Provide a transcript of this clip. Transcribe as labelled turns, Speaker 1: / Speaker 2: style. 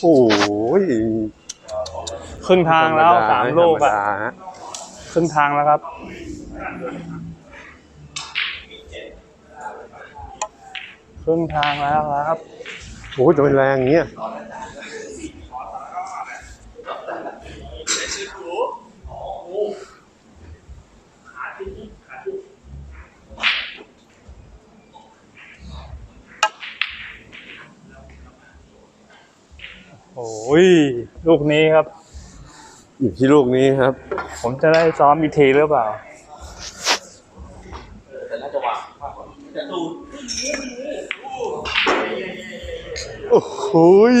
Speaker 1: โอ้ย
Speaker 2: ครึ่งทางแล้ว
Speaker 1: ธรรด
Speaker 2: สามลูก
Speaker 1: ธร
Speaker 2: อะ
Speaker 1: รมดาฮะ
Speaker 2: ครึ่งทางแล้วครับ ครึ่งทางแล้วครับ
Speaker 1: โอ้ยโดนแรงอย่างเงี้ย
Speaker 2: โอ้ยลูกนี้ครับ
Speaker 1: อยู่ที่ลูกนี้ครับ
Speaker 2: ผมจะได้ซ้อมอีกทีหรือเปล่า
Speaker 1: โอ้โหย